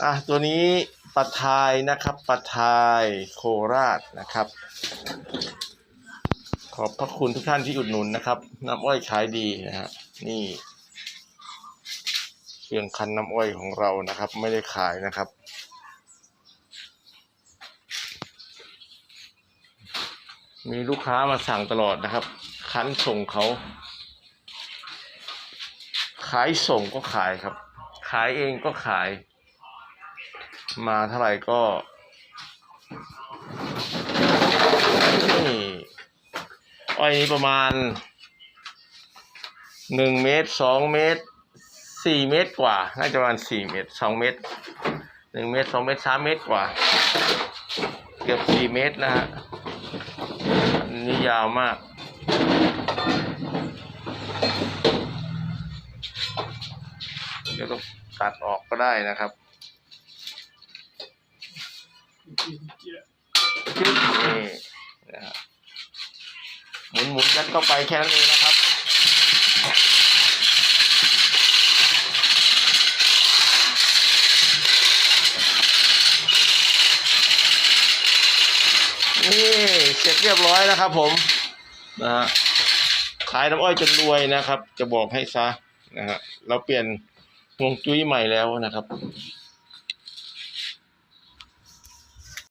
อะตัวนี้ปลาทายนะครับปลาทายโคราชนะครับ ขอบพระคุณทุกท่านที่อุดหนุนนะครับ น้ำอ้อยขายดีนะฮะนี่เครื่องคันน้ำอ้อยของเรานะครับ ไม่ได้ขายนะครับมีลูกค้ามาสั่งตลอดนะครับ คันส่งเขา ขายส่งก็ขายครับ ขายเองก็ขาย มาเท่าไหร่ก็นี่อ้อยนี้ประมาณหนึ่งเมตรสองเมตรสี่เมตรกว่า น่าจะประมาณสี่เมตรสองเมตรหนึ่งเมตรสองเมตรสามเมตรกว่า เกือบสี่เมตรนะฮะอันนี้ยาวมากเดี๋ยวต้องตัดออกก็ได้นะครับ นี่นะฮะหมุนหมุนยัดเข้าไปแค่นั้นเองนะครับนี่เสร็จเรียบร้อยแล้วครับผมนะฮะขายน้ำอ้อยจนรวยนะครับ จะบอกให้ซะนะฮะเราเปลี่ยนวงจุ้ยใหม่แล้วนะครับ